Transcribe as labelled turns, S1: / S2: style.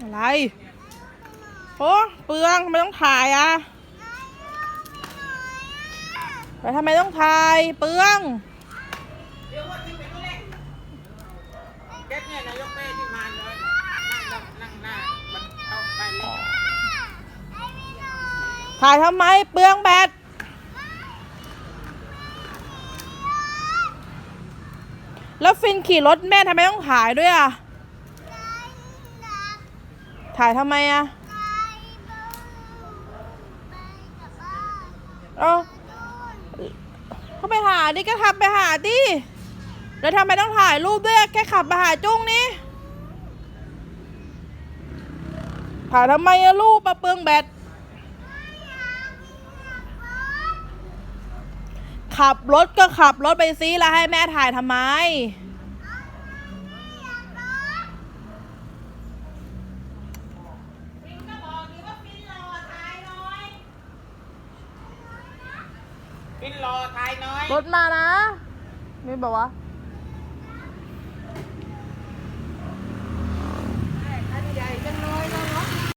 S1: อะไรโอ้เปลืองทำไมต้องถ่ายอะแล้วทำไมต้องถ่ายเปลือง
S2: แก๊สเนี่ยนายกแม่ที่มาเลยนั่งนั่งหน้ามันเข้าไปเล็ก
S1: ถ่ายทำไมเปลืองแบตแล้วฟินขี่รถแม่ทำไมต้องถ่ายด้วยอะ ถ่ายทำไมอะเอาเข้าไปหาดิก็ขับไปหาดิแล้วทำไมต้องถ่ายรูปด้วยแค่ขับมาหาจุ้งนี่ถ่ายทำไมอะรูปมาเปลืองแบตขับรถก็ขับรถไปซิแล้วให้แม่ถ่ายทำไม
S2: ฟินรอทายน้อย
S1: รถมานะมีบอกว่า